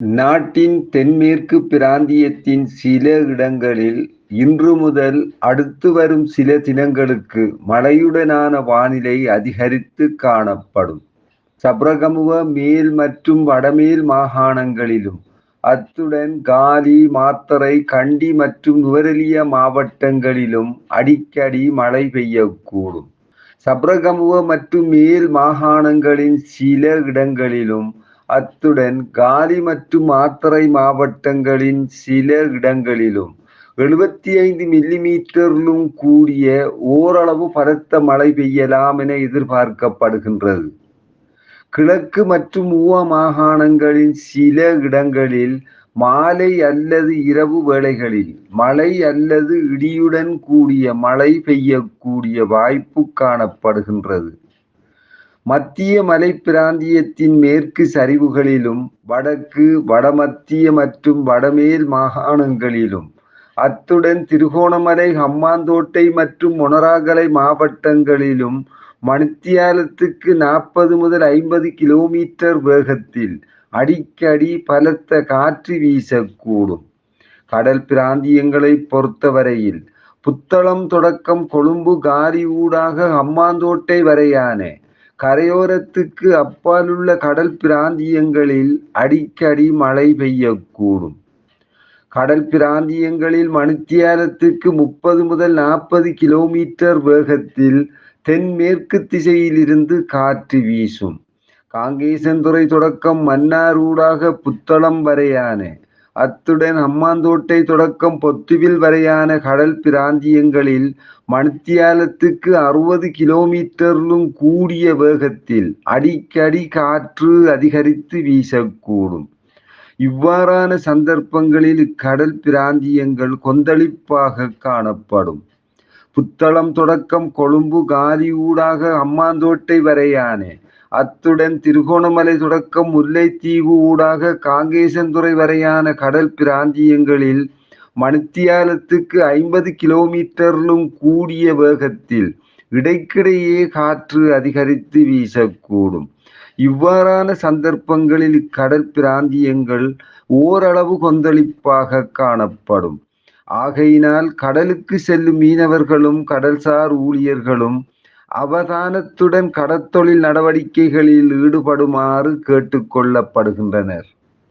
நாட்டின் தென்மேற்கு பிராந்தியத்தின் சில இடங்களில் இன்று முதல் அடுத்து வரும் சில தினங்களுக்கு மழையுடனான வானிலை அதிகரித்து காணப்படும். சப்ரகமுவ மேல் மற்றும் வடமேல் மாகாணங்களிலும் அத்துடன் காலி மாத்தரை கண்டி மற்றும் நுவரெலிய மாவட்டங்களிலும் அடிக்கடி மழை பெய்யக்கூடும். சப்ரகமுவ மற்றும் மேல் மாகாணங்களின் சில இடங்களிலும் அத்துடன் காலி மற்றும் மாத்தறை மாவட்டங்களின் சில இடங்களிலும் எழுபத்தி ஐந்து மில்லிமீட்டரிலும் கூடிய ஓரளவு பலத்த மழை பெய்யலாம் என எதிர்பார்க்கப்படுகின்றது. கிழக்கு மற்றும் ஊவ மாகாணங்களின் சில இடங்களில் மாலை அல்லது இரவு வேளைகளில் மழை அல்லது இடியுடன் கூடிய மழை பெய்யக்கூடிய வாய்ப்பு காணப்படுகின்றது. மத்திய மலை பிராந்தியத்தின் மேற்கு சரிவுகளிலும் வடக்கு, வடமத்திய மற்றும் வடமேல் மாகாணங்களிலும் அத்துடன் திருகோணமலை, ஹம்மாந்தோட்டை மற்றும் மொனராகலை மாவட்டங்களிலும் மணித்தியாலத்துக்கு நாற்பது முதல் ஐம்பது கிலோமீட்டர் வேகத்தில் அடிக்கடி பலத்த காற்று வீசக்கூடும். கடல் பிராந்தியங்களை பொறுத்தவரையில் புத்தளம் தொடக்கம் கொழும்பு காரி ஊடாக ஹம்மாந்தோட்டை வரையான கரையோரத்துக்கு அப்பாலுள்ள கடல் பிராந்தியங்களில் அடிக்கடி மழை பெய்யக்கூடும். கடல் பிராந்தியங்களில் மணித்தியாலத்துக்கு முப்பது முதல் நாற்பது கிலோமீட்டர் வேகத்தில் தென்மேற்கு திசையிலிருந்து காற்று வீசும். காங்கேசன்துறை தொடக்கம் மன்னார் ஊடாக புத்தளம் வரையான அத்துடன் அம்மாந்தோட்டை தொடக்கம் பொத்துவில் வரையான கடல் பிராந்தியங்களில் மணித்தியாலத்துக்கு அறுபது கிலோமீட்டரிலும் கூடிய வேகத்தில் அடிக்கடி காற்று அதிகரித்து வீசக்கூடும். இவ்வாறான சந்தர்ப்பங்களில் கடல் பிராந்தியங்கள் கொந்தளிப்பாக காணப்படும். புத்தளம் தொடக்கம் கொழும்பு காலி ஊடாக ஹம்பாந்தோட்டை வரையான அத்துடன் திருகோணமலை தொடக்கம் முல்லைத்தீவு ஊடாக காங்கேசன்துறை வரையான கடல் பிராந்தியங்களில் மணித்தியாலத்துக்கு ஐம்பது கிலோமீட்டரிலும் கூடிய வேகத்தில் இடைக்கிடையே காற்று அதிகரித்து வீசக்கூடும். இவ்வாறான சந்தர்ப்பங்களில் கடல் பிராந்தியங்கள் ஓரளவு கொந்தளிப்பாக காணப்படும். ஆகையினால் கடலுக்கு செல்லும் மீனவர்களும் கடல்சார் ஊழியர்களும் அவதானத்துடன் கடத்தொழில் நடவடிக்கைகளில் ஈடுபடுமாறு கேட்டுக்கொள்ளப்படுகின்றனர்